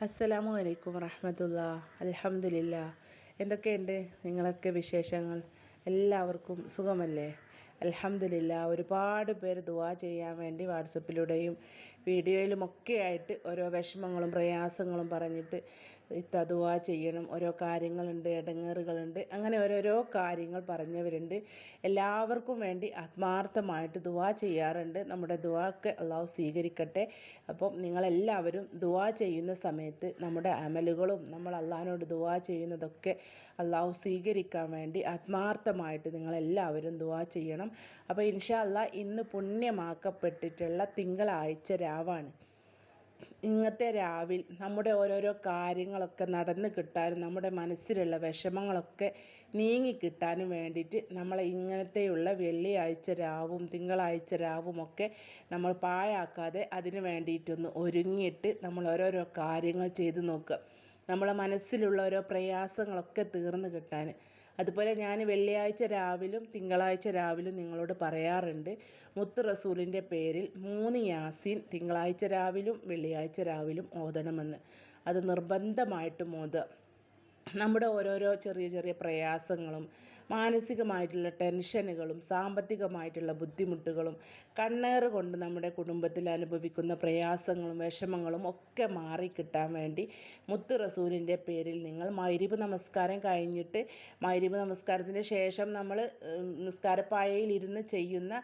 അസ്സലാമു അലൈക്കും വറഹമത്തുള്ള അലഹമുല്ല എന്തൊക്കെയുണ്ട് നിങ്ങളൊക്കെ വിശേഷങ്ങൾ? എല്ലാവർക്കും സുഖമല്ലേ? അലഹമുല്ല ഒരുപാട് പേര് ദുവാ ചെയ്യാൻ വേണ്ടി വാട്സപ്പിലൂടെയും വീഡിയോയിലുമൊക്കെ ആയിട്ട് ഓരോ വിഷമങ്ങളും പ്രയാസങ്ങളും പറഞ്ഞിട്ട് ദുആ ചെയ്യണം. ഓരോ കാര്യങ്ങളുണ്ട് ഇടങ്ങേറുകളുണ്ട് അങ്ങനെ ഓരോരോ കാര്യങ്ങൾ പറഞ്ഞവരുണ്ട്. എല്ലാവർക്കും വേണ്ടി ആത്മാർത്ഥമായിട്ട് ദുആ ചെയ്യാറുണ്ട്. നമ്മുടെ ദുആ അള്ളാഹു സ്വീകരിക്കട്ടെ. അപ്പം നിങ്ങളെല്ലാവരും ദുആ ചെയ്യുന്ന സമയത്ത് നമ്മുടെ അമലുകളും നമ്മൾ അള്ളാഹിനോട് ദുആ ചെയ്യുന്നതൊക്കെ അള്ളാഹു സ്വീകരിക്കാൻ വേണ്ടി ആത്മാർത്ഥമായിട്ട് നിങ്ങളെല്ലാവരും ദുആ ചെയ്യണം. അപ്പോൾ ഇൻഷാ അല്ലാ ഇന്ന് പുണ്യമാക്കപ്പെട്ടിട്ടുള്ള തിങ്കളാഴ്ച രാവാണ്. ഇന്നത്തെ രാവിൽ നമ്മുടെ ഓരോരോ കാര്യങ്ങളൊക്കെ നടന്നു കിട്ടാനും നമ്മുടെ മനസ്സിലുള്ള വിഷമങ്ങളൊക്കെ നീങ്ങി കിട്ടാനും വേണ്ടിയിട്ട് നമ്മളെ ഇങ്ങനത്തെയുള്ള വെള്ളിയാഴ്ച രാവും തിങ്കളാഴ്ച രാവും ഒക്കെ നമ്മൾ പാഴാക്കാതെ അതിന് വേണ്ടിയിട്ടൊന്ന് ഒരുങ്ങിയിട്ട് നമ്മൾ ഓരോരോ കാര്യങ്ങൾ ചെയ്ത് നോക്കുക. നമ്മളെ മനസ്സിലുള്ള ഓരോ പ്രയാസങ്ങളൊക്കെ തീർന്നു കിട്ടാൻ. അതുപോലെ ഞാൻ വെള്ളിയാഴ്ച രാവിലും തിങ്കളാഴ്ച രാവിലും നിങ്ങളോട് പറയാറുണ്ട്. മുത്ത് റസൂലിന്റെ പേരിൽ മൂന്ന് യാസീൻ തിങ്കളാഴ്ച രാവിലും വെള്ളിയാഴ്ച രാവിലും ഓതണമെന്ന്. അത് നിർബന്ധമായിട്ടും ഓതുക. നമ്മുടെ ഓരോരോ ചെറിയ ചെറിയ പ്രയാസങ്ങളും മാനസികമായിട്ടുള്ള ടെൻഷനുകളും സാമ്പത്തികമായിട്ടുള്ള ബുദ്ധിമുട്ടുകളും കണ്ണേറ് കൊണ്ട് നമ്മുടെ കുടുംബത്തിൽ അനുഭവിക്കുന്ന പ്രയാസങ്ങളും വിഷമങ്ങളും ഒക്കെ മാറിക്കിട്ടാൻ വേണ്ടി മുത്ത് റസൂലിന്റെ പേരിൽ നിങ്ങൾ മൈരിബ് നമസ്കാരം കഴിഞ്ഞിട്ട് മൈരിബ് നമസ്കാരത്തിന് ശേഷം നമ്മൾ നിസ്കാരപ്പായയിൽ ഇരുന്ന് ചെയ്യുന്ന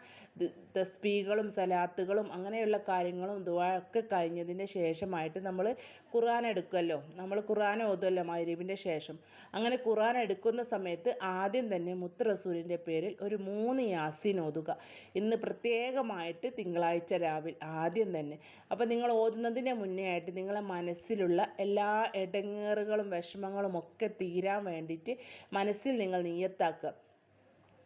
തസ്ബീകളും സലാത്തുകളും അങ്ങനെയുള്ള കാര്യങ്ങളും ദുആ ഒക്കെ കഴിഞ്ഞതിന് ശേഷമായിട്ട് നമ്മൾ ഖുർആൻ എടുക്കുമല്ലോ നമ്മൾ ഖുർആൻ ഓതുമല്ലോ മൈരിബിന്റെ ശേഷം. അങ്ങനെ ഖുർആൻ എടുക്കുന്ന സമയത്ത് ആദ്യം തന്നെ മുത്ത് റസൂലിന്റെ പേരിൽ ഒരു മൂന്ന് യാസീൻ ഓതുക. ഇന്ന് പ്രത്യേകമായിട്ട് തിങ്കളാഴ്ച രാവിലെ ആദ്യം തന്നെ. അപ്പോൾ നിങ്ങൾ ഓതുന്നതിന് മുന്നേ ആയിട്ട് നിങ്ങളെ മനസ്സിലുള്ള എല്ലാ ഇടങ്ങേറുകളും വിഷമങ്ങളും ഒക്കെ തീരാൻ വേണ്ടിയിട്ട് മനസ്സിൽ നിങ്ങൾ നീയത്താക്കുക.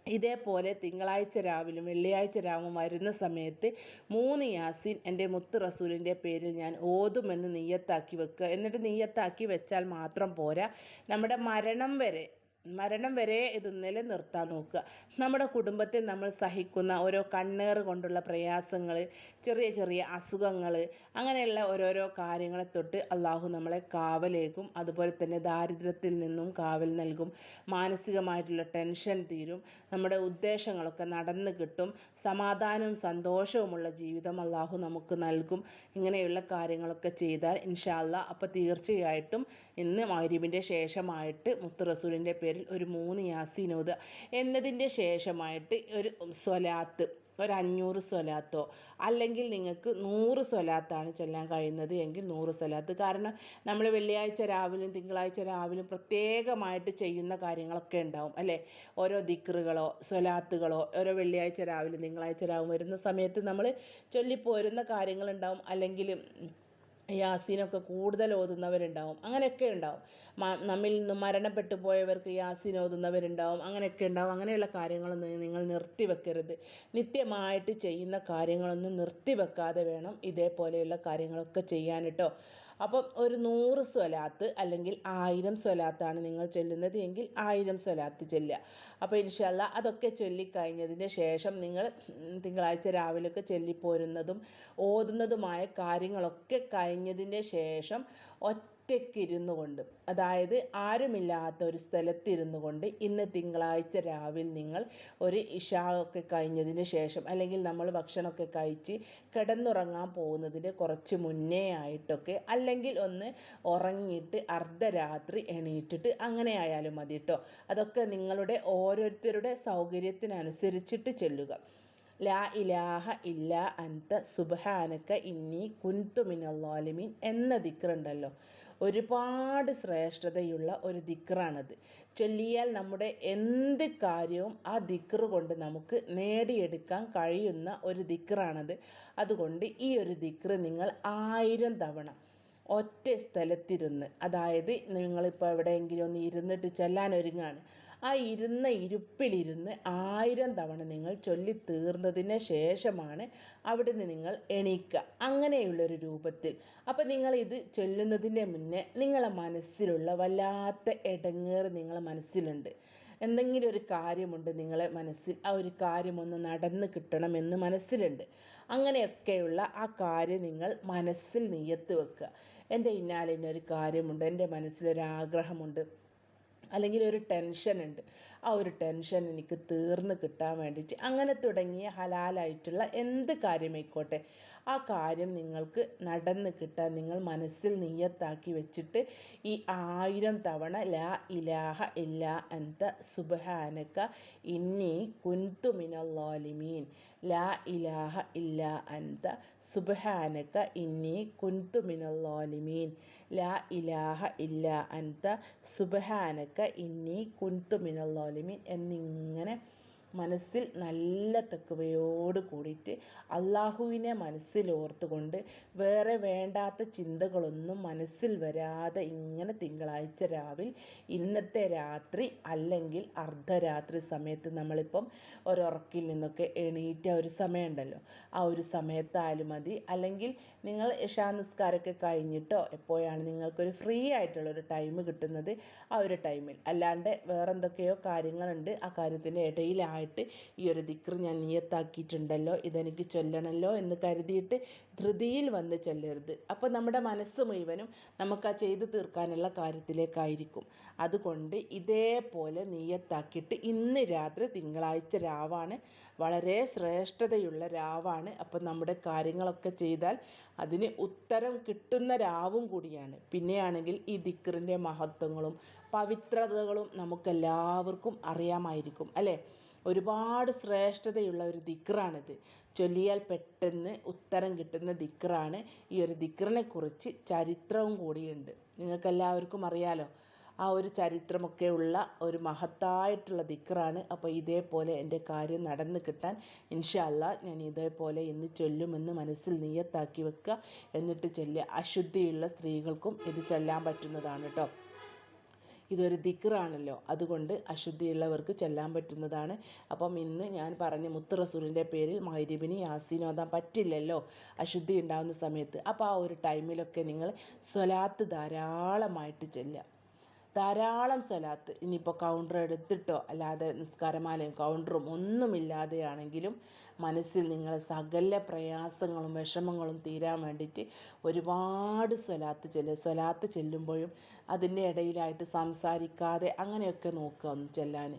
ഇതേപോലെ തിങ്കളാഴ്ച രാവിലും വെള്ളിയാഴ്ച രാവും വരുന്ന സമയത്ത് മൂന്ന് യാസിൻ എന്റെ മുത്ത് റസൂലിന്റെ പേരിൽ ഞാൻ ഓതുമെന്ന് നെയ്യത്താക്കി വെക്കുക. എന്നിട്ട് നെയ്യത്താക്കി വെച്ചാൽ മാത്രം പോരാ. നമ്മുടെ മരണം വരെ മരണം വരെ ഇത് നിലനിർത്താൻ നോക്കുക. നമ്മുടെ കുടുംബത്തിൽ നമ്മൾ സഹിക്കുന്ന ഓരോ കണ്ണേറ് കൊണ്ടുള്ള പ്രയാസങ്ങൾ ചെറിയ ചെറിയ അസുഖങ്ങൾ അങ്ങനെയുള്ള ഓരോരോ കാര്യങ്ങളെ തൊട്ട് അള്ളാഹു നമ്മളെ കാവലേക്കും അതുപോലെ തന്നെ ദാരിദ്ര്യത്തിൽ നിന്നും കാവൽ നൽകും. മാനസികമായിട്ടുള്ള ടെൻഷൻ തീരും. നമ്മുടെ ഉദ്ദേശങ്ങളൊക്കെ നടന്നു കിട്ടും. സമാധാനവും സന്തോഷവുമുള്ള ജീവിതം അള്ളാഹു നമുക്ക് നൽകും. ഇങ്ങനെയുള്ള കാര്യങ്ങളൊക്കെ ചെയ്താൽ ഇൻഷാല്ല അപ്പോൾ തീർച്ചയായിട്ടും ഇന്ന് മൈരീബിന്റെ ശേഷമായിട്ട് മുത്ത് റസൂലിന്റെ പേരിൽ ഒരു മൂന്ന് യാസിനോദ് എന്നതിന്റെ ശേഷമായിട്ട് ഒരു സ്വലാത്ത് ഒരു അഞ്ഞൂറ് സ്വലാത്തോ അല്ലെങ്കിൽ നിങ്ങൾക്ക് നൂറ് സ്വലാത്താണ് ചൊല്ലാൻ കഴിയുന്നത് എങ്കിൽ നൂറ് സ്വലാത്ത്. കാരണം നമ്മൾ വെള്ളിയാഴ്ച രാവിലെയും തിങ്കളാഴ്ച രാവിലെയും പ്രത്യേകമായിട്ട് ചെയ്യുന്ന കാര്യങ്ങളൊക്കെ ഉണ്ടാവും അല്ലേ? ഓരോ ദിക്റുകളോ സ്വലാത്തുകളോ ഓരോ വെള്ളിയാഴ്ച രാവിലെ തിങ്കളാഴ്ച രാവും വരുന്ന സമയത്ത് നമ്മൾ ചൊല്ലിപ്പോരുന്ന കാര്യങ്ങളുണ്ടാവും. അല്ലെങ്കിൽ യാസീനൊക്കെ കൂടുതൽ ഓതുന്നവരുണ്ടാവും അങ്ങനെയൊക്കെ ഉണ്ടാവും നമ്മിൽ നിന്ന് മരണപ്പെട്ടു പോയവർക്ക് യാസീൻ ഓതുന്നവരുണ്ടാവും അങ്ങനെയൊക്കെ ഉണ്ടാവും അങ്ങനെയുള്ള കാര്യങ്ങളൊന്നും നിങ്ങൾ നിർത്തി വെക്കരുത് നിത്യമായിട്ട് ചെയ്യുന്ന കാര്യങ്ങളൊന്നും നിർത്തി വെക്കാതെ വേണം ഇതേപോലെയുള്ള കാര്യങ്ങളൊക്കെ ചെയ്യാൻ അപ്പം ഒരു നൂറ് സ്വലാത്ത് അല്ലെങ്കിൽ ആയിരം സ്വലാത്താണ് നിങ്ങൾ ചൊല്ലുന്നത് എങ്കിൽ ആയിരം സ്വലാത്ത് ചൊല്ലുക. അപ്പോൾ ഇൻഷല്ല അതൊക്കെ ചൊല്ലിക്കഴിഞ്ഞതിന് ശേഷം നിങ്ങൾ തിങ്കളാഴ്ച രാവിലെയൊക്കെ ചൊല്ലിപ്പോരുന്നതും ഓതുന്നതുമായ കാര്യങ്ങളൊക്കെ കഴിഞ്ഞതിന് ശേഷം ഒറ്റ ഒറ്റയ്ക്കിരുന്നു കൊണ്ട് അതായത് ആരുമില്ലാത്ത ഒരു സ്ഥലത്തിരുന്നു കൊണ്ട് ഇന്ന് തിങ്കളാഴ്ച രാവിലെ നിങ്ങൾ ഒരു ഇഷാ ഒക്കെ കഴിഞ്ഞതിന് ശേഷം അല്ലെങ്കിൽ നമ്മൾ ഭക്ഷണമൊക്കെ കഴിച്ച് കിടന്നുറങ്ങാൻ പോകുന്നതിന് കുറച്ച് മുന്നേ ആയിട്ടൊക്കെ അല്ലെങ്കിൽ ഒന്ന് ഉറങ്ങിയിട്ട് അർദ്ധരാത്രി എണീറ്റിട്ട് അങ്ങനെ ആയാലും മതി കേട്ടോ അതൊക്കെ നിങ്ങളുടെ ഓരോരുത്തരുടെ സൗകര്യത്തിനനുസരിച്ചിട്ട് ചെല്ലുക. ലാ ഇലാഹ ഇല്ല അൻത സുബ്ഹാനക ഇന്നി കുൻതു മിനല്ലാലിമീൻ എന്ന ദിക്റുണ്ടല്ലോ. ഒരുപാട് ശ്രേഷ്ഠതയുള്ള ഒരു ദിക്റാണത്. ചൊല്ലിയാൽ നമ്മുടെ എന്ത് കാര്യവും ആ ദിക്റ് കൊണ്ട് നമുക്ക് നേടിയെടുക്കാൻ കഴിയുന്ന ഒരു ദിക്റാണത്. അതുകൊണ്ട് ഈ ഒരു ദിക്റ് നിങ്ങൾ ആയിരം തവണ ഒറ്റ സ്ഥലത്തിരുന്ന് അതായത് നിങ്ങളിപ്പോൾ എവിടെയെങ്കിലും ഒന്ന് ഇരുന്നിട്ട് ചെല്ലാൻ ഒരുങ്ങാണ് ആ ഇരുന്ന ഇരുപ്പിലിരുന്ന് ആയിരം തവണ നിങ്ങൾ ചൊല്ലി തീർന്നതിന് ശേഷമാണ് അവിടുന്ന് നിങ്ങൾ എണീക്കുക അങ്ങനെയുള്ളൊരു രൂപത്തിൽ. അപ്പോൾ നിങ്ങൾ ഇത് ചൊല്ലുന്നതിന്റെ മുന്നേ നിങ്ങളെ മനസ്സിലുള്ള വല്ലാത്ത ഇടങ്ങേറ് നിങ്ങളെ മനസ്സിലുണ്ട്. എന്തെങ്കിലും ഒരു കാര്യമുണ്ട് നിങ്ങളെ മനസ്സിൽ ആ ഒരു കാര്യമൊന്ന് നടന്ന് കിട്ടണമെന്ന് മനസ്സിലുണ്ട്. അങ്ങനെയൊക്കെയുള്ള ആ കാര്യം നിങ്ങൾ മനസ്സിൽ നിയത്ത് വെക്കുക. എന്റെ ഇന്നാലിന്നൊരു കാര്യമുണ്ട് എന്റെ മനസ്സിലൊരാഗ്രഹമുണ്ട്. അല്ലെങ്കിൽ ഒരു ടെൻഷൻ ഉണ്ട്. ആ ഒരു ടെൻഷൻ എനിക്ക് തീർന്ന് കിട്ടാൻ വേണ്ടിയിട്ട് അങ്ങനെ തുടങ്ങിയ ഹലാലായിട്ടുള്ള എന്ത് കാര്യമായിക്കോട്ടെ. ആ കാര്യം നിങ്ങൾക്ക് നടന്ന് കിട്ടാൻ നിങ്ങൾ മനസ്സിൽ നിയ്യത്താക്കി വെച്ചിട്ട് ഈ ആയിരം തവണ ലാ ഇലാഹ ഇല്ലാ അൻത സുബ്ഹാനക ഇന്നി കുന്തു മിനല്ലോലിമീൻ. ലാ ഇലാഹ ഇല്ലാ അൻത സുബ്ഹാനക ഇന്നി കുന്തു മിനല്ലോലിമീൻ. ലാ ഇലാഹ ഇല്ലാ അൻത സുബ്ഹാനക ഇന്നി കുന്തു മിനല്ലോലിമീൻ എന്നിങ്ങനെ മനസ്സിൽ നല്ല തെക്കുവയോട് കൂടിയിട്ട് അള്ളാഹുവിനെ മനസ്സിൽ ഓർത്തുകൊണ്ട് വേറെ വേണ്ടാത്ത ചിന്തകളൊന്നും മനസ്സിൽ വരാതെ ഇങ്ങനെ തിങ്കളാഴ്ച രാവിൽ ഇന്നത്തെ രാത്രി അല്ലെങ്കിൽ അർദ്ധരാത്രി സമയത്ത് നമ്മളിപ്പം ഒരുറക്കിൽ നിന്നൊക്കെ എണീറ്റ ഒരു സമയമുണ്ടല്ലോ. ആ ഒരു സമയത്തായാലും മതി. അല്ലെങ്കിൽ നിങ്ങൾ ഇഷാ നിസ്കാരമൊക്കെ കഴിഞ്ഞിട്ടോ? എപ്പോഴാണ് നിങ്ങൾക്കൊരു ഫ്രീ ആയിട്ടുള്ള ഒരു ടൈം കിട്ടുന്നത്? ആ ഒരു ടൈമിൽ അല്ലാണ്ട് വേറെ എന്തൊക്കെയോ കാര്യങ്ങളുണ്ട്. ആ കാര്യത്തിന്റെ ഇടയിലായിട്ട് ഈ ഒരു ദിക്ർ ഞാൻ നിയത്താക്കിയിട്ടുണ്ടല്ലോ. ഇതെനിക്ക് ചൊല്ലണമല്ലോ എന്ന് കരുതിയിട്ട് ധൃതിയിൽ വന്ന് ചൊല്ലരുത്. അപ്പോൾ നമ്മുടെ മനസ്സ് മുഴുവനും നമുക്ക് ആ ചെയ്തു തീർക്കാനുള്ള കാര്യത്തിലേക്കായിരിക്കും. അതുകൊണ്ട് ഇതേപോലെ നിയത്താക്കിയിട്ട് ഇന്ന് രാത്രി തിങ്കളാഴ്ച രാവാണ്. വളരെ ശ്രേഷ്ഠതയുള്ള രാവാണ്. അപ്പം നമ്മുടെ കാര്യങ്ങളൊക്കെ ചെയ്താൽ അതിന് ഉത്തരം കിട്ടുന്ന രാവും കൂടിയാണ്. പിന്നെയാണെങ്കിൽ ഈ ദിക്റിന്റെ മഹത്വങ്ങളും പവിത്രതകളും നമുക്കെല്ലാവർക്കും അറിയാമായിരിക്കും അല്ലേ? ഒരുപാട് ശ്രേഷ്ഠതയുള്ള ഒരു ദിക്റാണിത്. ചൊല്ലിയാൽ പെട്ടെന്ന് ഉത്തരം കിട്ടുന്ന ദിക്റാണ്. ഈ ഒരു ദിക്റിനെക്കുറിച്ച് ചരിത്രവും കൂടിയുണ്ട്. നിങ്ങൾക്കെല്ലാവർക്കും അറിയാലോ? ആ ഒരു ചരിത്രമൊക്കെ ഉള്ള ഒരു മഹത്തായിട്ടുള്ള ദിക്റാണ് അപ്പോൾ ഇതേപോലെ എന്റെ കാര്യം നടന്നു കിട്ടാൻ ഇൻഷാ അള്ളാ ഞാൻ ഇതേപോലെ ഇന്ന് ചൊല്ലുമെന്ന് മനസ്സിൽ നിയത്താക്കി വെക്കുക. എന്നിട്ട് ചൊല്ലുക അശുദ്ധിയുള്ള സ്ത്രീകൾക്കും ഇത് ചൊല്ലാൻ പറ്റുന്നതാണ് കേട്ടോ ഇതൊരു ദിക്റാണല്ലോ അതുകൊണ്ട് അശുദ്ധിയുള്ളവർക്ക് ചെല്ലാൻ പറ്റുന്നതാണ്. അപ്പം ഇന്ന് ഞാൻ പറഞ്ഞ മുത്ത് റസൂലിന്റെ പേരിൽ മൈരിബിന് യാസീൻ ഓതാൻ പറ്റില്ലല്ലോ. അശുദ്ധി ഉണ്ടാകുന്ന സമയത്ത്. അപ്പോൾ ആ ഒരു ടൈമിലൊക്കെ നിങ്ങൾ സ്വലാത്ത് ധാരാളമായിട്ട് ചെല്ലുക. ധാരാളം സ്വലാത്ത് ഇനിയിപ്പോൾ കൗണ്ടർ എടുത്തിട്ടോ അല്ലാതെ നിസ്കാരമാലയും കൗണ്ടറും ഒന്നുമില്ലാതെയാണെങ്കിലും മനസ്സിൽ നിങ്ങൾ സകല പ്രയാസങ്ങളും വിഷമങ്ങളും തീരാൻ വേണ്ടിയിട്ട് ഒരുപാട് സ്വലാത്ത് ചെല്ലുക സ്വലാത്ത് ചെല്ലുമ്പോഴും അതിന്റെ ഇടയിലായിട്ട് സംസാരിക്കാതെ അങ്ങനെയൊക്കെ നോക്കുക ഒന്ന് ചെല്ലാൻ.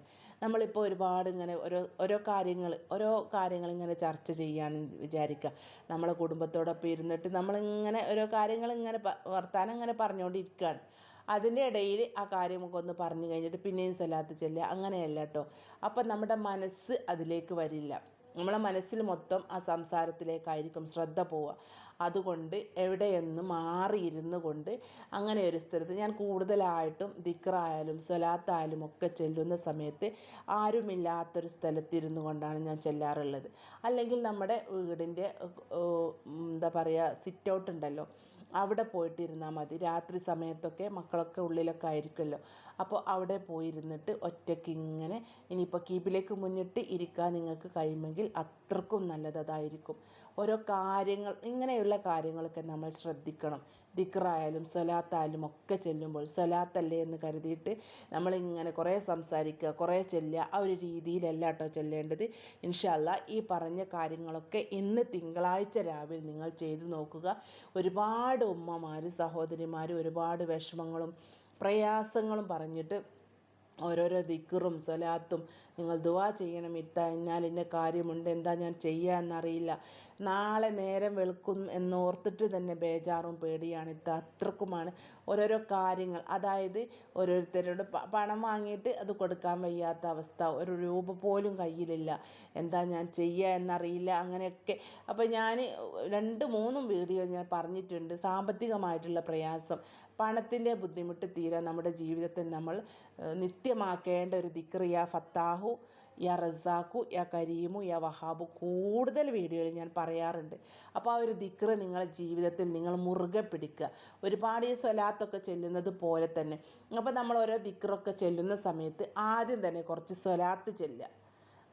നമ്മളിപ്പോൾ ഒരുപാട് ഇങ്ങനെ ഓരോ ഓരോ കാര്യങ്ങൾ ഓരോ കാര്യങ്ങൾ ഇങ്ങനെ ചർച്ച ചെയ്യാമെന്ന് വിചാരിക്കുക. നമ്മളെ കുടുംബത്തോടൊപ്പം ഇരുന്നിട്ട് നമ്മളിങ്ങനെ ഓരോ കാര്യങ്ങൾ ഇങ്ങനെ വർത്താനം ഇങ്ങനെ പറഞ്ഞുകൊണ്ടിരിക്കുകയാണ്. അതിന്റെ ഇടയിൽ ആ കാര്യമൊക്കെ ഒന്ന് പറഞ്ഞു കഴിഞ്ഞിട്ട് പിന്നെയും സ്വലാത്ത് ചെല്ലുക അങ്ങനെയല്ല കേട്ടോ അപ്പം നമ്മുടെ മനസ്സ് അതിലേക്ക് വരില്ല. നമ്മളെ മനസ്സിൽ മൊത്തം ആ സംസാരത്തിലേക്കായിരിക്കും ശ്രദ്ധ പോവുക. അതുകൊണ്ട് എവിടെയെന്ന് മാറിയിരുന്നു കൊണ്ട് അങ്ങനെ ഒരു സ്ഥലത്ത് ഞാൻ കൂടുതലായിട്ടും ദിക്റായാലും സ്വലാത്തായാലും ഒക്കെ ചെല്ലുന്ന സമയത്ത് ആരുമില്ലാത്തൊരു സ്ഥലത്തിരുന്നു കൊണ്ടാണ് ഞാൻ ചെല്ലാറുള്ളത്. അല്ലെങ്കിൽ നമ്മുടെ വീടിന്റെ എന്താ പറയുക സിറ്റ് ഔട്ട് ഉണ്ടല്ലോ അവിടെ പോയിട്ടിരുന്നാൽ മതി. രാത്രി സമയത്തൊക്കെ മക്കളൊക്കെ ഉള്ളിലൊക്കെ ആയിരിക്കുമല്ലോ. അപ്പോൾ അവിടെ പോയിരുന്നിട്ട് ഒറ്റയ്ക്ക് ഇങ്ങനെ ഇനിയിപ്പോൾ കീപ്പിലേക്ക് മുന്നിട്ട് ഇരിക്കാൻ നിങ്ങൾക്ക് കഴിയുമെങ്കിൽ അത്രക്കും നല്ലത് അതായിരിക്കും. ഓരോ കാര്യങ്ങൾ ഇങ്ങനെയുള്ള കാര്യങ്ങളൊക്കെ നമ്മൾ ശ്രദ്ധിക്കണം. ദിക്റായാലും സ്വലാത്തായാലും ഒക്കെ ചെല്ലുമ്പോൾ സ്വലാത്തല്ലേ എന്ന് കരുതിയിട്ട് നമ്മളിങ്ങനെ കുറേ സംസാരിക്കുക കുറേ ചെല്ലുക ആ ഒരു രീതിയിലല്ല കേട്ടോ ചെല്ലേണ്ടത്. ഇൻഷല്ല ഈ പറഞ്ഞ കാര്യങ്ങളൊക്കെ ഇന്ന് തിങ്കളാഴ്ച രാവിലെ നിങ്ങൾ ചെയ്തു നോക്കുക. ഒരുപാട് ഉമ്മമാർ സഹോദരിമാർ ഒരുപാട് വിഷമങ്ങളും പ്രയാസങ്ങളും പറഞ്ഞിട്ട് ഓരോരോ ദിക്കറും സ്വലാത്തും നിങ്ങൾ ദുവാ ചെയ്യണം ഇത്ത എന്നാൽ ഇന്ന കാര്യമുണ്ട് എന്താ ഞാൻ ചെയ്യുക എന്നറിയില്ല. നാളെ നേരം വെളുക്കും എന്നോർത്തിട്ട് തന്നെ ബേജാറും പേടിയാണ്. ഇത് അത്രക്കുമാണ് ഓരോരോ കാര്യങ്ങൾ. അതായത് ഓരോരുത്തരോട് പണം വാങ്ങിയിട്ട് അത് കൊടുക്കാൻ വയ്യാത്ത അവസ്ഥ. ഒരു രൂപ പോലും കയ്യിലില്ല. എന്താ ഞാൻ ചെയ്യുക എന്നറിയില്ല അങ്ങനെയൊക്കെ. അപ്പോൾ ഞാൻ രണ്ട് മൂന്നും വീഡിയോ ഞാൻ പറഞ്ഞിട്ടുണ്ട്. സാമ്പത്തികമായിട്ടുള്ള പ്രയാസം. പണത്തിന്റെ ബുദ്ധിമുട്ട് തീരാൻ നമ്മുടെ ജീവിതത്തിൽ നമ്മൾ നിത്യമാക്കേണ്ട ഒരു ദിക്ർ യാ ഫത്താഹു യാ റസാഖു യാ കരീമു യാ വഹാബു കൂടുതൽ വീഡിയോയിൽ ഞാൻ പറയാറുണ്ട്. അപ്പോൾ ആ ഒരു ദിക്ർ നിങ്ങളുടെ ജീവിതത്തിൽ നിങ്ങൾ മുറുകെ പിടിക്കുക. ഒരുപാട് ഈ സ്വലാത്തൊക്കെ ചെല്ലുന്നത് പോലെ തന്നെ. അപ്പോൾ നമ്മൾ ഓരോ ദിക്റൊക്കെ ചെല്ലുന്ന സമയത്ത് ആദ്യം തന്നെ കുറച്ച് സ്വലാത്ത് ചെല്ലുക.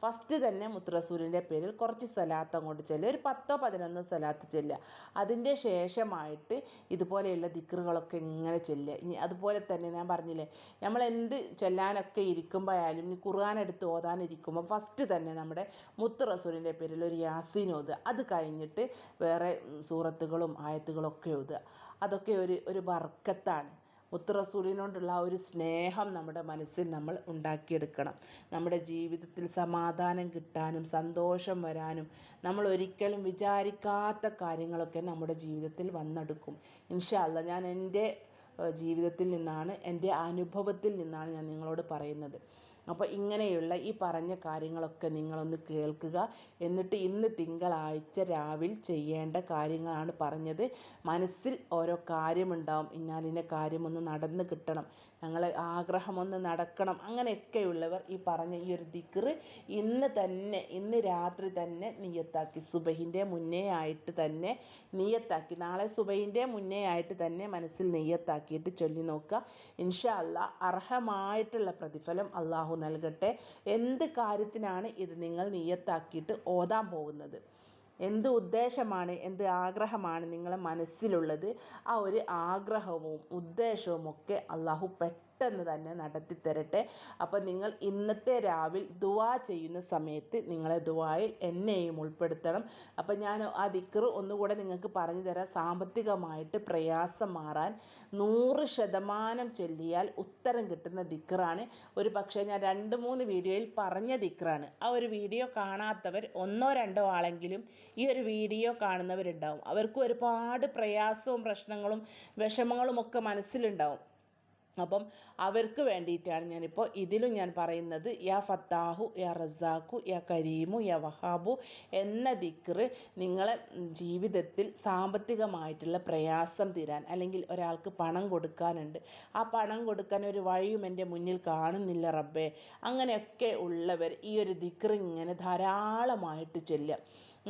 ഫസ്റ്റ് തന്നെ മുത്തറസൂലിന്റെ പേരിൽ കുറച്ച് സലാത്ത് അങ്ങോട്ട് ചെല്ലുക. ഒരു പത്തോ പതിനൊന്നോ സലാത്ത് ചെല്ലുക. അതിന്റെ ശേഷമായിട്ട് ഇതുപോലെയുള്ള ദിക്റുകളൊക്കെ ഇങ്ങനെ ചെല്ലുക. ഇനി അതുപോലെ തന്നെ ഞാൻ പറഞ്ഞില്ലേ നമ്മൾ എന്ത് ചൊല്ലാനൊക്കെ ഇരിക്കുമ്പോഴായാലും ഇനി ഖുർആൻ എടുത്ത് ഓതാനിരിക്കുമ്പോൾ ഫസ്റ്റ് തന്നെ നമ്മുടെ മുത്ത് റസൂലിന്റെ പേരിൽ ഒരു യാസീൻ ഓതുക. അത് കഴിഞ്ഞിട്ട് വേറെ സൂറത്തുകളും ആയത്തുകളൊക്കെ ഓതുക. അതൊക്കെ ഒരു ഒരു ബർക്കത്താണ് മുത്ത് റസൂലിനോടുള്ള ആ ഒരു സ്നേഹം നമ്മുടെ മനസ്സിൽ നമ്മൾ ഉണ്ടാക്കിയെടുക്കണം. നമ്മുടെ ജീവിതത്തിൽ സമാധാനം കിട്ടാനും സന്തോഷം വരാനും നമ്മൾ ഒരിക്കലും വിചാരിക്കാത്ത കാര്യങ്ങളൊക്കെ നമ്മുടെ ജീവിതത്തിൽ വന്നെടുക്കും. ഇൻഷാ അല്ലാ ഞാൻ എന്റെ ജീവിതത്തിൽ നിന്നാണ് എന്റെ അനുഭവത്തിൽ നിന്നാണ് ഞാൻ നിങ്ങളോട് പറയുന്നത്. അപ്പോൾ ഇങ്ങനെയുള്ള ഈ പറഞ്ഞ കാര്യങ്ങളൊക്കെ നിങ്ങളൊന്ന് കേൾക്കുക. എന്നിട്ട് ഇന്ന് തിങ്കളാഴ്ച രാവിലെ ചെയ്യേണ്ട കാര്യങ്ങളാണ് പറഞ്ഞത്. മനസ്സിൽ ഓരോ കാര്യമുണ്ടാവും. ഇന്നാലിന്റെ കാര്യമൊന്ന് നടന്ന് കിട്ടണം. ഞങ്ങളെ ആഗ്രഹമൊന്ന് നടക്കണം. അങ്ങനെയൊക്കെയുള്ളവർ ഈ പറഞ്ഞ ഈ ഒരു ദിക്റ് ഇന്ന് തന്നെ ഇന്ന് രാത്രി തന്നെ നിയത്താക്കി. സുബഹിന്റെ മുന്നേ ആയിട്ട് തന്നെ നിയത്താക്കി. നാളെ സുബഹിന്റെ മുന്നേ ആയിട്ട് തന്നെ മനസ്സിൽ നിയത്താക്കിയിട്ട് ചൊല്ലി നോക്കുക. ഇൻഷാ അർഹമായിട്ടുള്ള പ്രതിഫലം അള്ളാഹു നൽകട്ടെ. എന്ത് കാര്യത്തിനാണ് ഇത് നിങ്ങൾ നിയത്താക്കിയിട്ട് ഓതാൻ പോകുന്നത്? എന്ത് ഉദ്ദേശമാണ് എന്ത് ആഗ്രഹമാണ് നിങ്ങളെ മനസ്സിലുള്ളത് ആ ഒരു ആഗ്രഹവും ഉദ്ദേശവും ഒക്കെ അള്ളാഹു പെട്ടെന്ന് തന്നെ നടത്തി തരട്ടെ അപ്പോൾ നിങ്ങൾ ഇന്നത്തെ രാവിൽ ദുവാ ചെയ്യുന്ന സമയത്ത് നിങ്ങളെ ദുവായിൽ എന്നെയും ഉൾപ്പെടുത്തണം. അപ്പോൾ ഞാൻ ആ ദിക്ർ ഒന്നുകൂടെ നിങ്ങൾക്ക് പറഞ്ഞു തരാം. സാമ്പത്തികമായിട്ട് പ്രയാസം മാറാൻ നൂറ് ശതമാനം ചൊല്ലിയാൽ ഉത്തരം കിട്ടുന്ന ദിക്റാണ്. ഒരു പക്ഷേ ഞാൻ രണ്ട് മൂന്ന് വീഡിയോയിൽ പറഞ്ഞ ദിക്കറാണ് ആ ഒരു വീഡിയോ കാണാത്തവർ ഒന്നോ രണ്ടോ ആളെങ്കിലും ഈ ഒരു വീഡിയോ കാണുന്നവരുണ്ടാവും. അവർക്ക് ഒരുപാട് പ്രയാസവും പ്രശ്നങ്ങളും വിഷമങ്ങളും ഒക്കെ മനസ്സിലുണ്ടാവും. അപ്പം അവർക്ക് വേണ്ടിയിട്ടാണ് ഞാനിപ്പോൾ ഇതിലും ഞാൻ പറയുന്നത് യാ ഫത്താഹു യാ റസാഖു യാ കരീമു യാ വഹാബു എന്ന ദിക്റ് നിങ്ങളെ ജീവിതത്തിൽ സാമ്പത്തികമായിട്ടുള്ള പ്രയാസം തീരാൻ അല്ലെങ്കിൽ ഒരാൾക്ക് പണം കൊടുക്കാനുണ്ട്. ആ പണം കൊടുക്കാൻ ഒരു വഴിയും എന്റെ മുന്നിൽ കാണുന്നില്ല റബ്ബേ. അങ്ങനെയൊക്കെ ഉള്ളവർ ഈ ഒരു ദിക്റ് ഇങ്ങനെ ധാരാളമായിട്ട് ചൊല്ലുക.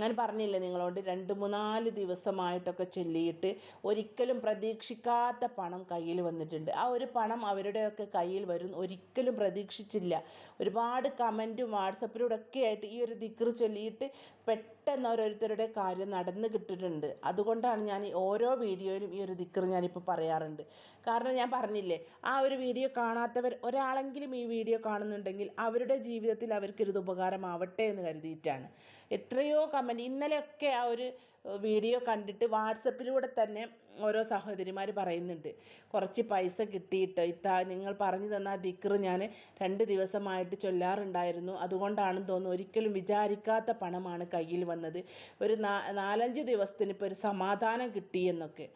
ഞാൻ പറഞ്ഞില്ലേ നിങ്ങളോട്? രണ്ട് മൂന്നാൽ ദിവസമായിട്ടൊക്കെ ചൊല്ലിയിട്ട് ഒരിക്കലും പ്രതീക്ഷിക്കാത്ത പണം കയ്യിൽ വന്നിട്ടുണ്ട്. ആ ഒരു പണം അവരുടെയൊക്കെ കയ്യിൽ വരും. ഒരിക്കലും പ്രതീക്ഷിച്ചില്ല. ഒരുപാട് കമന്റും വാട്സപ്പിലൂടെയൊക്കെ ആയിട്ട് ഈ ഒരു ദിക്റ് ചൊല്ലിയിട്ട് പെട്ടെന്ന് ഓരോരുത്തരുടെ കാര്യം നടന്നു കിട്ടിയിട്ടുണ്ട്. അതുകൊണ്ടാണ് ഞാൻ ഓരോ വീഡിയോയിലും ഈ ഒരു ദിക്റ് ഞാനിപ്പോൾ പറയാറുണ്ട്. കാരണം ഞാൻ പറഞ്ഞില്ലേ ആ ഒരു വീഡിയോ കാണാത്തവർ ഒരാളെങ്കിലും ഈ വീഡിയോ കാണുന്നുണ്ടെങ്കിൽ അവരുടെ ജീവിതത്തിൽ അവർക്കിത് ഉപകാരമാവട്ടെ എന്ന് കരുതിയിട്ടാണ്. എത്രയോ കമന്റ് ഇന്നലെയൊക്കെ ആ ഒരു വീഡിയോ കണ്ടിട്ട് വാട്സപ്പിലൂടെ തന്നെ ഓരോ സഹോദരിമാർ പറയുന്നുണ്ട്. കുറച്ച് പൈസ കിട്ടിയിട്ട് ഇത്താ നിങ്ങൾ പറഞ്ഞു തന്ന ആ ദിക്റ് ഞാൻ രണ്ട് ദിവസമായിട്ട് ചൊല്ലാറുണ്ടായിരുന്നു. അതുകൊണ്ടാണെന്ന് തോന്നുന്നു ഒരിക്കലും വിചാരിക്കാത്ത പണമാണ് കയ്യിൽ വന്നത്. ഒരു നാലഞ്ച് ദിവസത്തിന് ഇപ്പോൾ ഒരു സമാധാനം കിട്ടിയെന്നൊക്കെ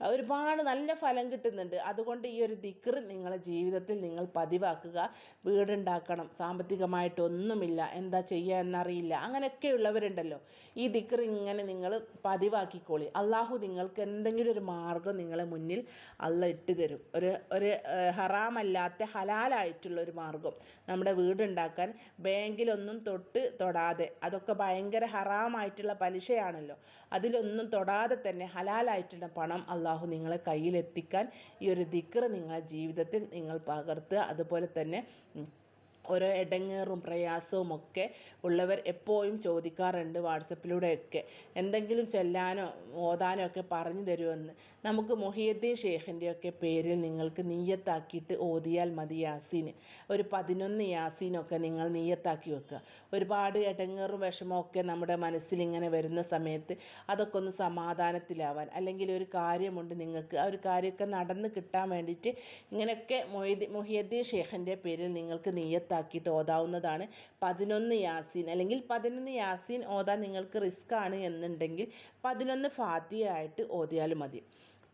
ഒരുപാട് നല്ല ഫലം കിട്ടുന്നുണ്ട്. അതുകൊണ്ട് ഈ ഒരു ദിക്ർ നിങ്ങളുടെ ജീവിതത്തിൽ നിങ്ങൾ പതിവാക്കുക. വീടുണ്ടാക്കണം. സാമ്പത്തികമായിട്ടൊന്നുമില്ല. എന്താ ചെയ്യുക എന്നറിയില്ല. അങ്ങനെയൊക്കെയുള്ളവരുണ്ടല്ലോ. ഈ ദിക്ർ ഇങ്ങനെ നിങ്ങൾ പതിവാക്കിക്കോളി. അള്ളാഹു നിങ്ങൾക്ക് എന്തെങ്കിലും ഒരു മാർഗം നിങ്ങളെ മുന്നിൽ അല്ല ഇട്ട് തരും ഒരു ഒരു ഹറാമല്ലാത്ത ഹലാലായിട്ടുള്ള ഒരു മാർഗം നമ്മുടെ വീടുണ്ടാക്കാൻ ബാങ്കിലൊന്നും തൊട്ട് തൊടാതെ. അതൊക്കെ ഭയങ്കര ഹറാമായിട്ടുള്ള പലിശയാണല്ലോ. അതിലൊന്നും തൊടാതെ തന്നെ ഹലാലായിട്ടുള്ള പണം അള്ളാഹു നിങ്ങളെ കയ്യിലെത്തിക്കാൻ ഈ ഒരു ദിക്ർ നിങ്ങളെ ജീവിതത്തിൽ നിങ്ങൾ പകർത്തുക. അതുപോലെ തന്നെ ഓരോ ഇടങ്ങേറും പ്രയാസവും ഒക്കെ ഉള്ളവർ എപ്പോഴും ചോദിക്കാറുണ്ട് വാട്സപ്പിലൂടെയൊക്കെ. എന്തെങ്കിലും ചൊല്ലാനോ ഓതാനോ ഒക്കെ പറഞ്ഞു തരുമെന്ന്. നമുക്ക് മൊഹിയുദ്ദീൻ ഷേഖിന്റെയൊക്കെ പേരിൽ നിങ്ങൾക്ക് നീയത്താക്കിയിട്ട് ഓതിയാൽ മതി യാസീൻ ഒരു പതിനൊന്ന് യാസീനൊക്കെ നിങ്ങൾ നീയത്താക്കി വെക്കുക. ഒരുപാട് ഇടങ്ങേറും വിഷമമൊക്കെ നമ്മുടെ മനസ്സിൽ ഇങ്ങനെ വരുന്ന സമയത്ത് അതൊക്കെ ഒന്ന് സമാധാനത്തിലാവാൻ അല്ലെങ്കിൽ ഒരു കാര്യമുണ്ട് നിങ്ങൾക്ക്. ആ ഒരു കാര്യമൊക്കെ നടന്ന് കിട്ടാൻ വേണ്ടിയിട്ട് ഇങ്ങനെയൊക്കെ മൊയ്തി മൊഹിയദ്ദീൻ ഷേഖിന്റെ പേരിൽ നിങ്ങൾക്ക് നീയത്താക്കിയിട്ട് ഓതാവുന്നതാണ്. പതിനൊന്ന് യാസീൻ അല്ലെങ്കിൽ പതിനൊന്ന് യാസീൻ ഓതാൻ നിങ്ങൾക്ക് റിസ്ക് ആണ് എന്നുണ്ടെങ്കിൽ പതിനൊന്ന് ഫാത്തിയായിട്ട് ഓതിയാലും മതി.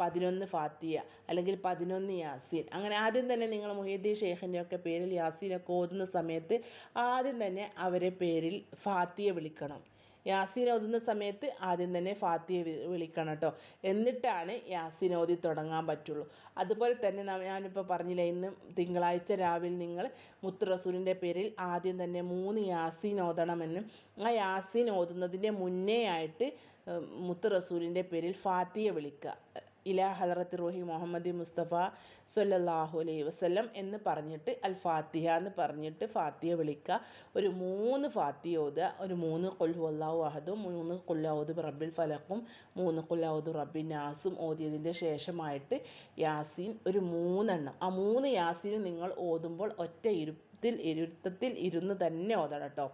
പതിനൊന്ന് ഫാത്തിയ അല്ലെങ്കിൽ പതിനൊന്ന് യാസീൻ. അങ്ങനെ ആദ്യം തന്നെ നിങ്ങൾ മൊഹീദ്ദീൻ ഷെയ്ഖിന്റെ ഒക്കെ പേരിൽ യാസീനൊക്കെ ഓതുന്ന സമയത്ത് ആദ്യം തന്നെ അവരെ പേരിൽ ഫാത്തിയ വിളിക്കണം. യാസീൻ ഓതുന്ന സമയത്ത് ആദ്യം തന്നെ ഫാത്തിയെ വിളിക്കണം കേട്ടോ എന്നിട്ടാണ് യാസീൻ ഓതി തുടങ്ങാൻ പറ്റുള്ളൂ. അതുപോലെ തന്നെ ഞാനിപ്പോൾ പറഞ്ഞില്ലേ ഇന്ന് തിങ്കളാഴ്ച രാവിലെ നിങ്ങൾ മുത്ത് റസൂലിന്റെ പേരിൽ ആദ്യം തന്നെ മൂന്ന് യാസീൻ ഓതണമെന്നും ആ യാസീൻ ഓതുന്നതിന്റെ മുന്നേ ആയിട്ട് മുത്തുറസൂലിന്റെ മുത്ത് റസൂലിന്റെ പേരിൽ ഫാത്തിയ വിളിക്കുക ഇലാ ഹലറത്ത് റൂഹി മുഹമ്മദ് മുസ്തഫ സ്വല്ലല്ലാഹു അലൈഹി വസല്ലം എന്ന് പറഞ്ഞിട്ട് അൽ ഫാത്തിഹ എന്ന് പറഞ്ഞിട്ട് ഫാത്തിഹ വിളിക്കുക. ഒരു മൂന്ന് ഫാത്തിഹ ഓതുക. ഒരു മൂന്ന് കൊല്ലു അള്ളാഹു അഹദും മൂന്ന് കൊല്ലാവുദ് റബ്ബിൽ ഫലക്കും മൂന്ന് കൊല്ലാവുദ് റബ്ബിൻ നാസും ഓതിയതിന്റെ ശേഷമായിട്ട് യാസീൻ ഒരു മൂന്നെണ്ണം. ആ മൂന്ന് യാസീനും നിങ്ങൾ ഓതുമ്പോൾ ഒറ്റ ഇരുത്തിൽ ഇരുത്തത്തിൽ ഇരുന്ന് തന്നെ ഓതണം കേട്ടോ.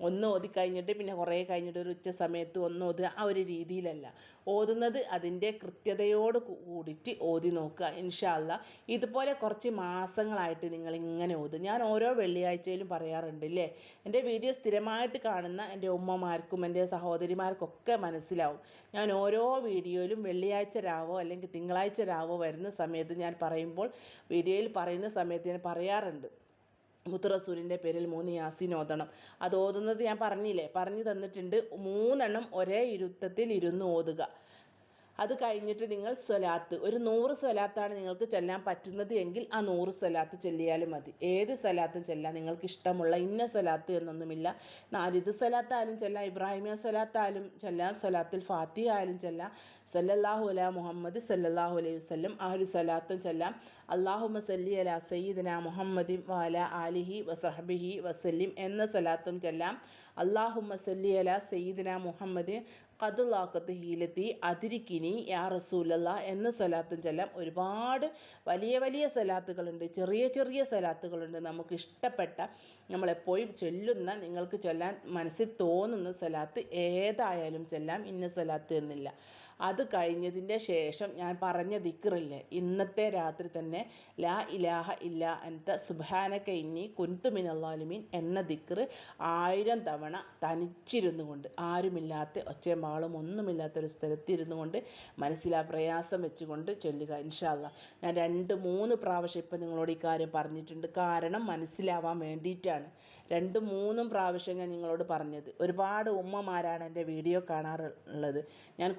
ഒന്ന് ഓതി കഴിഞ്ഞിട്ട് പിന്നെ കുറേ കഴിഞ്ഞിട്ട് ഒരു ഉച്ച സമയത്ത് ഒന്ന് ഓതുക ആ ഒരു രീതിയിലല്ല. ഓതുന്നത് അതിന്റെ കൃത്യതയോട് കൂടിയിട്ട് ഓതി നോക്കുക ഇൻഷാ അല്ലാ ഇതുപോലെ കുറച്ച് മാസങ്ങളായിട്ട് നിങ്ങൾ ഇങ്ങനെ ഓതും. ഞാൻ ഓരോ വെള്ളിയാഴ്ചയിലും പറയാറുണ്ട് ഇല്ലേ? എന്റെ വീഡിയോ സ്ഥിരമായിട്ട് കാണുന്ന എന്റെ ഉമ്മമാർക്കും എന്റെ സഹോദരിമാർക്കൊക്കെ മനസ്സിലാവും. ഞാൻ ഓരോ വീഡിയോയിലും വെള്ളിയാഴ്ച രാവോ അല്ലെങ്കിൽ തിങ്കളാഴ്ച രാവോ വരുന്ന സമയത്ത് ഞാൻ പറയുമ്പോൾ വീഡിയോയിൽ പറയുന്ന സമയത്ത് ഞാൻ പറയാറുണ്ട്. മുത്തുറസൂലിന്റെ പേരിൽ മൂന്ന് യാസീൻ ഓതണം. അത് ഓതുന്നത് ഞാൻ പറഞ്ഞില്ലേ? പറഞ്ഞു തന്നിട്ടുണ്ട്. മൂന്നെണ്ണം ഒരേ ഇരുത്തത്തിൽ ഇരുന്ന് ഓതുക. അത് കഴിഞ്ഞിട്ട് നിങ്ങൾ സ്വലാത്ത് ഒരു നൂറ് സ്വലാത്താണ് നിങ്ങൾക്ക് ചൊല്ലാൻ പറ്റുന്നത് എങ്കിൽ ആ നൂറ് സ്വലാത്ത് ചൊല്ലിയാൽ മതി. ഏത് സ്വലാത്തും ചൊല്ലാം നിങ്ങൾക്ക് ഇഷ്ടമുള്ള ഇന്ന സ്വലാത്ത് എന്നൊന്നുമില്ല. നാലിത് സ്വലാത്തായാലും ചൊല്ലാം ഇബ്രാഹിമിയ സ്വലാത്തായാലും ചൊല്ലാം സ്വലാത്തിൽ ഫാത്തി ആയാലും ചൊല്ലാം സല്ലല്ലാഹു അല മുഹമ്മദ് സല്ലല്ലാഹു അലൈഹി വസ്ലം ആ ഒരു സ്വലാത്തും ചൊല്ലാം. അള്ളാഹുമ സല്ലി അല സയ്യിദന മുഹമ്മദിൻ വാല ആലിഹി വസഹബിഹി വസല്ലിം എന്ന സ്വലാത്തും ചൊല്ലാം. അള്ളാഹുമ സല്ലി അല സയ്യിദന മുഹമ്മദ് കതുലാക്കത്ത് ഹീലത്തി അതിരിക്കിനി യാ റസൂലല്ല എന്ന സ്വലാത്തും ചൊല്ലാം ഒരുപാട് വലിയ വലിയ സ്വലാത്തുകളുണ്ട് ചെറിയ ചെറിയ സ്വലാത്തുകളുണ്ട് നമുക്ക് ഇഷ്ടപ്പെട്ട നമ്മളെപ്പോഴും ചൊല്ലുന്ന നിങ്ങൾക്ക് ചൊല്ലാൻ മനസ്സിൽ തോന്നുന്ന സ്വലാത്ത് ഏതായാലും ചൊല്ലാം ഇന്ന സ്വലാത്ത് എന്നില്ല. അത് കഴിഞ്ഞതിന്റെ ശേഷം ഞാൻ പറഞ്ഞ ദിക്റില്ലേ ഇന്നത്തെ രാത്രി തന്നെ ലാ ഇലാഹ ഇല്ല അൻത സുബാനക്ക ഇന്നി കുന്തുമിനല്ലാലിമീൻ എന്ന ദിക്റ് ആയിരം തവണ തനിച്ചിരുന്നു കൊണ്ട് ആരുമില്ലാത്ത ഒച്ചയും ബാളും ഒന്നുമില്ലാത്തൊരു സ്ഥലത്തിരുന്നു കൊണ്ട് മനസ്സിലാ പ്രയാസം വെച്ചുകൊണ്ട് ചൊല്ലുക ഇൻഷാല്ല ഞാൻ രണ്ട് മൂന്ന് പ്രാവശ്യം ഇപ്പം നിങ്ങളോട് ഈ കാര്യം പറഞ്ഞിട്ടുണ്ട്. കാരണം മനസ്സിലാവാൻ വേണ്ടിയിട്ടാണ്. രണ്ട് മൂന്നും പ്രാവശ്യം ഞാൻ നിങ്ങളോട് പറഞ്ഞത്. ഒരുപാട് ഉമ്മമാരാണ് എന്റെ വീഡിയോ കാണാറുള്ളത്. ഞാൻ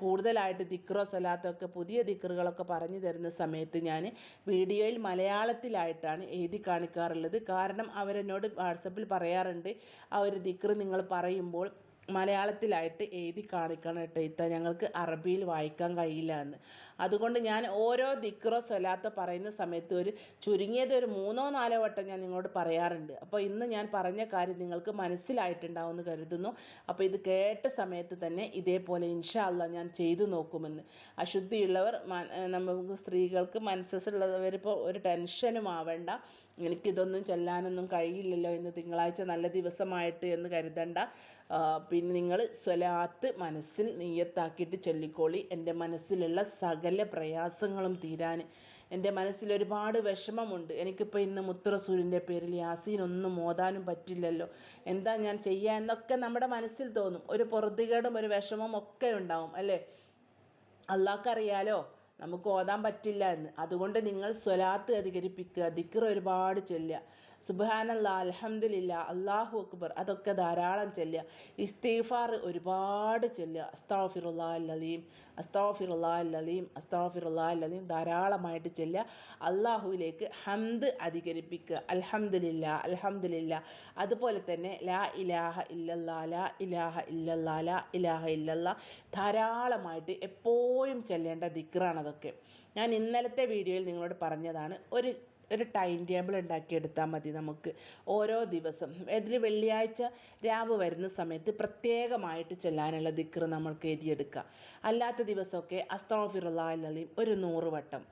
കൂടുതലായിട്ട് ദിക്റോ സലാത്തൊക്കെ പുതിയ ദിക്റുകളൊക്കെ പറഞ്ഞു തരുന്ന സമയത്ത് ഞാൻ വീഡിയോയിൽ മലയാളത്തിലായിട്ടാണ് എഴുതി കാണിക്കാറുള്ളത്. കാരണം അവരെന്നോട് വാട്സപ്പിൽ പറയാറുണ്ട് ആ ഒരു ദിക്റ് നിങ്ങൾ പറയുമ്പോൾ മലയാളത്തിലായിട്ട് എഴുതി കാണിക്കണം കേട്ടോ ഇത്ത. ഞങ്ങൾക്ക് അറബിയിൽ വായിക്കാൻ കഴിയില്ല എന്ന് അതുകൊണ്ട് ഞാൻ ഓരോ ദിക്റോ സ്വലാത്തോ പറയുന്ന സമയത്ത് ഒരു ചുരുങ്ങിയത് ഒരു മൂന്നോ നാലോ വട്ടം ഞാൻ നിങ്ങളോട് പറയാറുണ്ട്. അപ്പോൾ ഇന്ന് ഞാൻ പറഞ്ഞ കാര്യം നിങ്ങൾക്ക് മനസ്സിലായിട്ടുണ്ടാവുമെന്ന് കരുതുന്നു. അപ്പോൾ ഇത് കേട്ട സമയത്ത് തന്നെ ഇതേപോലെ ഇൻഷാ അള്ളാ ഞാൻ ചെയ്തു നോക്കുമെന്ന്. അശുദ്ധിയുള്ളവർ നമുക്ക് സ്ത്രീകൾക്ക് മനസ്സുള്ളവരിപ്പോൾ ഒരു ടെൻഷനും ആവേണ്ട. എനിക്കിതൊന്നും ചെല്ലാനൊന്നും കഴിയില്ലല്ലോ ഇന്ന് തിങ്കളാഴ്ച നല്ല ദിവസമായിട്ട് എന്ന് കരുതണ്ട. പിന്നെ നിങ്ങൾ സ്വലാത്ത് മനസ്സിൽ നീയത്താക്കിയിട്ട് ചൊല്ലിക്കോളി. എന്റെ മനസ്സിലുള്ള സകല പ്രയാസങ്ങളും തീരാൻ എന്റെ മനസ്സിൽ ഒരുപാട് വിഷമമുണ്ട്. എനിക്കിപ്പോൾ ഇന്ന് മുത്തുറസൂലിന്റെ പേരിൽ യാസീൻ ഒന്നും ഓതാനും പറ്റില്ലല്ലോ. എന്താ ഞാൻ ചെയ്യുക എന്നൊക്കെ നമ്മുടെ മനസ്സിൽ തോന്നും. ഒരു പൊറുതികേടും ഒരു വിഷമം ഒക്കെ ഉണ്ടാവും അല്ലേ? അള്ളാഹ്ക്കറിയാലോ? നമുക്ക് ഓതാൻ പറ്റില്ല എന്ന്. അതുകൊണ്ട് നിങ്ങൾ സ്വലാത്ത് അധികരിപ്പിക്കുക ദിക്ർ ഒരുപാട് ചൊല്ലുക. സുബാനല്ല അലഹമില്ല അള്ളാഹു അക്ബർ അതൊക്കെ ധാരാളം ചെല്ലുക. ഇസ്തീഫാർ ഒരുപാട് ചെല്ലുക. അസ്താഫിറുല്ലാ അല്ലീം അസ്താഫിറുല്ലാ അല്ലീം അസ്താഫിറുല്ലാ അല്ലീം ധാരാളമായിട്ട് ചെല്ലുക. അള്ളാഹുവിലേക്ക് ഹംദ് അധികരിപ്പിക്കുക. അലഹമില്ല അലഹമില്ല അതുപോലെ തന്നെ ലാ ഇലാഹ ഇല്ലല്ലാ ലാ ഇലാഹ ഇല്ലല്ലാ ലാ ഇലാഹ ഇല്ലല്ലാ ധാരാളമായിട്ട് എപ്പോഴും ചെല്ലേണ്ട ദിക്റാണതൊക്കെ ഞാൻ ഇന്നലത്തെ വീഡിയോയിൽ നിങ്ങളോട് പറഞ്ഞതാണ് ഒരു ഒരു ടൈം ടേബിൾ ഉണ്ടാക്കിയെടുത്താൽ മതി നമുക്ക്. ഓരോ ദിവസം. അതിൽ വെള്ളിയാഴ്ച രാവ് വരുന്ന സമയത്ത് പ്രത്യേകമായിട്ട് ചൊല്ലാനുള്ള ദിക്ർ നമ്മൾക്ക് എഴുതിയെടുക്കുക അല്ലാത്ത ദിവസമൊക്കെ അസ്താഫിറുല്ലാലീം ഒരു നൂറ് വട്ടം.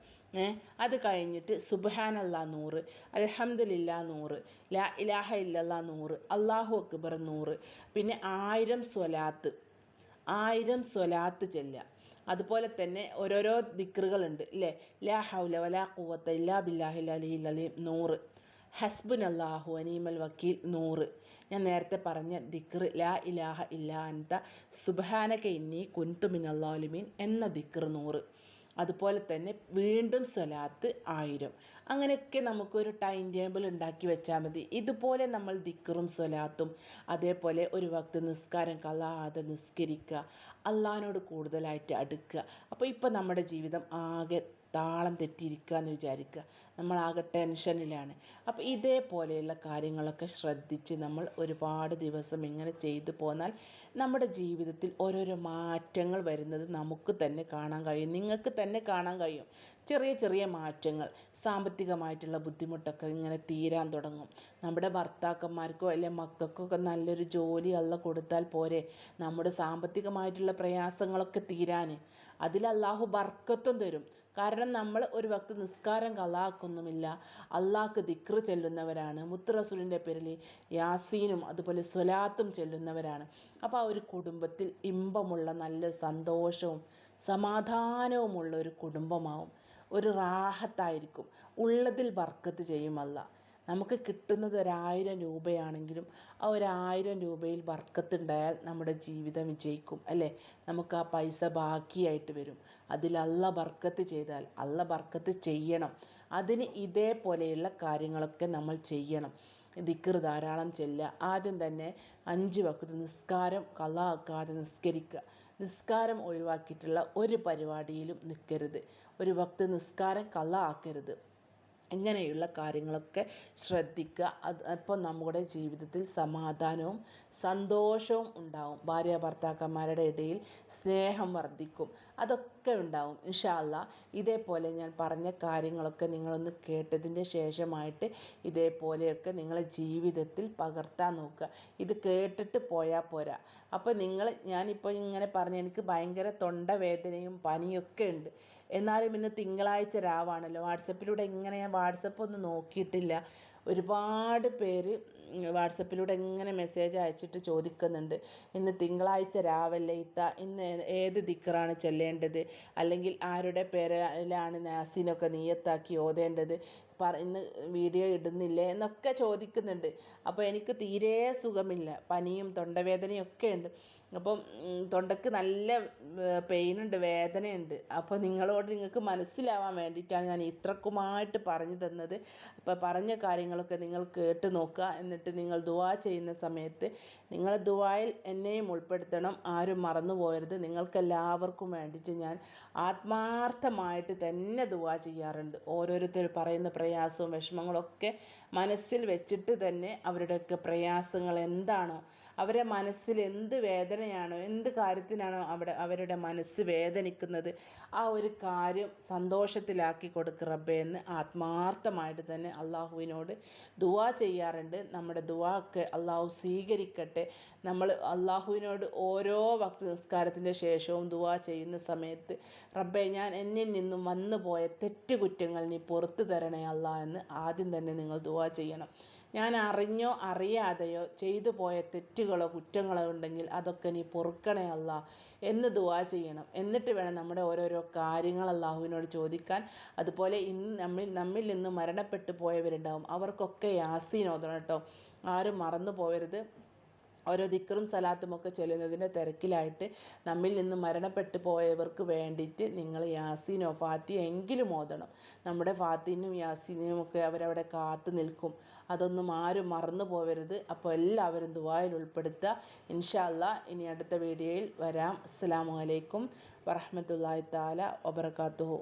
അത് കഴിഞ്ഞിട്ട് സുബഹാനല്ലാ നൂറ് അലഹമ്മദില്ല നൂറ് ലാ ഇലാഹ ഇല്ലല്ലാ നൂറ് അള്ളാഹു അക്ബർ നൂറ്. പിന്നെ ആയിരം സ്വലാത്ത്. ആയിരം സ്വലാത്ത് ചെല്ലുക. അതുപോലെ തന്നെ ഓരോരോ ദിക്റുകളുണ്ട് ഇല്ലേ? ലാ ഹൗല വലാ ഖുവത്ത ഇല്ലാ ബില്ലാഹിൽ അലിഹിൽ അലീം നൂറ്. ഹസ്ബുൻ അള്ളാഹു അനീമൽ വക്കീൽ നൂറ്. ഞാൻ നേരത്തെ പറഞ്ഞ ദിക്ർ ലാ ഇലാഹ ഇല്ലാ അൻത സുബാനക ഇന്നി കുൻതു അള്ളാലുമീൻ എന്ന ദിക്ർ നൂറ്. അതുപോലെ തന്നെ വീണ്ടും സ്വലാത്ത് ആയിരം. അങ്ങനെയൊക്കെ നമുക്കൊരു ടൈം ടേബിൾ ഉണ്ടാക്കി വെച്ചാൽ മതി. ഇതുപോലെ നമ്മൾ ദിക്കറും സ്വലാത്തും അതേപോലെ ഒരു വക്ത് നിസ്കാരം കലാതെ നിസ്കരിക്കുക അള്ളഹാനോട് കൂടുതലായിട്ട് അടുക്കുക. അപ്പോൾ ഇപ്പോൾ നമ്മുടെ ജീവിതം ആകെ താളം തെറ്റിയിരിക്കുക എന്ന് വിചാരിക്കുക. നമ്മളാകെ ടെൻഷനിലാണ്. അപ്പോൾ ഇതേപോലെയുള്ള കാര്യങ്ങളൊക്കെ ശ്രദ്ധിച്ച് നമ്മൾ ഒരുപാട് ദിവസം ഇങ്ങനെ ചെയ്തു പോന്നാൽ നമ്മുടെ ജീവിതത്തിൽ ഓരോരോ മാറ്റങ്ങൾ വരുന്നത് നമുക്ക് തന്നെ കാണാൻ കഴിയും. നിങ്ങൾക്ക് തന്നെ കാണാൻ കഴിയും. ചെറിയ ചെറിയ മാറ്റങ്ങൾ സാമ്പത്തികമായിട്ടുള്ള ബുദ്ധിമുട്ടൊക്കെ ഇങ്ങനെ തീരാൻ തുടങ്ങും. നമ്മുടെ ഭർത്താക്കന്മാർക്കോ അല്ലെ മക്കൾക്കോ ഒക്കെ നല്ലൊരു ജോലി അല്ല കൊടുത്താൽ പോരെ. നമ്മുടെ സാമ്പത്തികമായിട്ടുള്ള പ്രയാസങ്ങളൊക്കെ തീരാൻ അതിൽ അള്ളാഹു ബർക്കത്തും തരും. കാരണം നമ്മൾ ഒരു വക്ത് നിസ്കാരം കലാക്കൊന്നുമില്ല. അള്ളാഹ്ക്ക് ദിക്റ് ചെല്ലുന്നവരാണ്. മുത്ത് റസൂലിന്റെ പേരിൽ യാസീനും അതുപോലെ സ്വലാത്തും ചെല്ലുന്നവരാണ്. അപ്പോൾ ആ ഒരു കുടുംബത്തിൽ ഇമ്പമുള്ള നല്ല സന്തോഷവും സമാധാനവുമുള്ള ഒരു കുടുംബമാവും. ഒരു റാഹത്തായിരിക്കും. ഉള്ളതിൽ ബർക്കത്ത് ചെയ്യുമല്ല നമുക്ക് കിട്ടുന്നത് ഒരായിരം രൂപയാണെങ്കിലും ആ ഒരായിരം രൂപയിൽ ബർക്കത്തുണ്ടായാൽ നമ്മുടെ ജീവിതം വിജയിക്കും അല്ലേ? നമുക്ക് ആ പൈസ ബാക്കിയായിട്ട് വരും. അതിൽ അല്ല ബർക്കത്ത് ചെയ്താൽ അല്ല ബർക്കത്ത് ചെയ്യണം. അതിന് ഇതേപോലെയുള്ള കാര്യങ്ങളൊക്കെ നമ്മൾ ചെയ്യണം. ദിക്കർ ധാരാളം ചെല്ലുക. ആദ്യം തന്നെ അഞ്ച് വക്കത്ത് നിസ്കാരം കള ആക്കാതെ നിസ്കരിക്കുക. നിസ്കാരം ഒഴിവാക്കിയിട്ടുള്ള ഒരു പരിപാടിയിലും നിൽക്കരുത്. ഒരു വക്ത് നിസ്കാരം കള ആക്കരുത്. ഇങ്ങനെയുള്ള കാര്യങ്ങളൊക്കെ ശ്രദ്ധിക്കുക. അത് അപ്പോൾ നമ്മുടെ ജീവിതത്തിൽ സമാധാനവും സന്തോഷവും ഉണ്ടാവും. ഭാര്യ ഭർത്താക്കന്മാരുടെ ഇടയിൽ സ്നേഹം വർദ്ധിക്കും. അതൊക്കെ ഉണ്ടാവും. ഇൻഷാല്ല ഇതേപോലെ ഞാൻ പറഞ്ഞ കാര്യങ്ങളൊക്കെ നിങ്ങളൊന്ന് കേട്ടതിന്റെ ശേഷമായിട്ട് ഇതേപോലെയൊക്കെ നിങ്ങളെ ജീവിതത്തിൽ പകർത്താൻ നോക്കുക. ഇത് കേട്ടിട്ട് പോയാൽ പോരാ. അപ്പോൾ നിങ്ങൾ ഞാനിപ്പോൾ ഇങ്ങനെ പറഞ്ഞ് എനിക്ക് ഭയങ്കര തൊണ്ടവേദനയും പനിയൊക്കെ ഉണ്ട്. എന്നാലും ഇന്ന് തിങ്കളാഴ്ച രാവാണല്ലോ. വാട്സപ്പിലൂടെ ഇങ്ങനെ ഞാൻ വാട്സപ്പ് ഒന്നും നോക്കിയിട്ടില്ല. ഒരുപാട് പേര് വാട്സപ്പിലൂടെ ഇങ്ങനെ മെസ്സേജ് അയച്ചിട്ട് ചോദിക്കുന്നുണ്ട്. ഇന്ന് തിങ്കളാഴ്ച രാവല്ലേ ഇത്ത? ഇന്ന് ഏത് ദിക്കറാണ് ചൊല്ലേണ്ടത്? അല്ലെങ്കിൽ ആരുടെ പേരിലാണ് നാസിനൊക്കെ നീയത്താക്കി ഓതേണ്ടത്? പറ ഇന്ന് വീഡിയോ ഇടുന്നില്ലേ? എന്നൊക്കെ ചോദിക്കുന്നുണ്ട്. അപ്പോൾ എനിക്ക് തീരെ സുഖമില്ല. പനിയും തൊണ്ടവേദനയും ഒക്കെ ഉണ്ട്. അപ്പം തൊണ്ടയ്ക്ക് നല്ല പെയിനുണ്ട് വേദനയുണ്ട്. അപ്പോൾ നിങ്ങളോട് നിങ്ങൾക്ക് മനസ്സിലാവാൻ വേണ്ടിയിട്ടാണ് ഞാൻ ഇത്രക്കുമായിട്ട് പറഞ്ഞു തന്നത്. അപ്പോൾ പറഞ്ഞ കാര്യങ്ങളൊക്കെ നിങ്ങൾ കേട്ട് നോക്കുക. എന്നിട്ട് നിങ്ങൾ ദുവാ ചെയ്യുന്ന സമയത്ത് നിങ്ങൾ ദുവായിൽ എന്നെയും ഉൾപ്പെടുത്തണം. ആരും മറന്നു പോകരുത്. നിങ്ങൾക്കെല്ലാവർക്കും വേണ്ടിയിട്ട് ഞാൻ ആത്മാർത്ഥമായിട്ട് തന്നെ ദുവാ ചെയ്യാറുണ്ട്. ഓരോരുത്തർ പറയുന്ന പ്രയാസവും വിഷമങ്ങളൊക്കെ മനസ്സിൽ വെച്ചിട്ട് തന്നെ അവരുടെയൊക്കെ പ്രയാസങ്ങൾ എന്താണോ അവരെ മനസ്സിൽ എന്ത് വേദനയാണോ എന്ത് കാര്യത്തിനാണോ അവിടെ അവരുടെ മനസ്സ് വേദനിക്കുന്നത് ആ ഒരു കാര്യം സന്തോഷത്തിലാക്കി കൊടുക്ക് റബ്ബേ എന്ന് ആത്മാർത്ഥമായിട്ട് തന്നെ അള്ളാഹുവിനോട് ദുവാ ചെയ്യാറുണ്ട്. നമ്മുടെ ദുവാക്ക് അള്ളാഹു സ്വീകരിക്കട്ടെ. നമ്മൾ അള്ളാഹുവിനോട് ഓരോ ഭക്തി നിസ്കാരത്തിന്റെ ശേഷവും ദുവാ ചെയ്യുന്ന സമയത്ത് റബ്ബെ ഞാൻ എന്നിൽ നിന്നും വന്നു പോയ തെറ്റുകുറ്റങ്ങൾ നീ പുറത്തു തരണേ അല്ല എന്ന് ആദ്യം തന്നെ നിങ്ങൾ ദുവാ ചെയ്യണം. ഞാൻ അറിഞ്ഞോ അറിയാതെയോ ചെയ്തു പോയ തെറ്റുകളോ കുറ്റങ്ങളോ ഉണ്ടെങ്കിൽ അതൊക്കെ നീ പൊറുക്കണേ അല്ല എന്ന് ദുവാ ചെയ്യണം. എന്നിട്ട് വേണം നമ്മുടെ ഓരോരോ കാര്യങ്ങൾ അള്ളാഹുവിനോട് ചോദിക്കാൻ. അതുപോലെ ഇന്ന് നമ്മിൽ നമ്മിൽ നിന്ന് മരണപ്പെട്ടു പോയവരുണ്ടാവും. അവർക്കൊക്കെ യാസീൻ ഓതണം കേട്ടോ. ആരും മറന്നു പോകരുത് ഓരോ ദിക്കറും സലാത്തും ഒക്കെ ചെല്ലുന്നതിന്റെ തിരക്കിലായിട്ട് നമ്മിൽ നിന്ന് മരണപ്പെട്ടു പോയവർക്ക് വേണ്ടിയിട്ട് നിങ്ങൾ യാസീനോ ഫാത്തിയോ എങ്കിലും ഓതണം. നമ്മുടെ ഫാത്തിനും യാസീനും ഒക്കെ അവരവിടെ കാത്തു നിൽക്കും. അതൊന്നും ആരും മറന്നു പോകരുത് അപ്പോൾ എല്ലാവരും ദുബായിൽ ഉൾപ്പെടുത്തുക. ഇൻഷാല്ല ഇനി അടുത്ത വീഡിയോയിൽ വരാം. അസ്സാം വലൈക്കും വറഹമത്തല്ലാ താല വബർക്കാത്തുഹു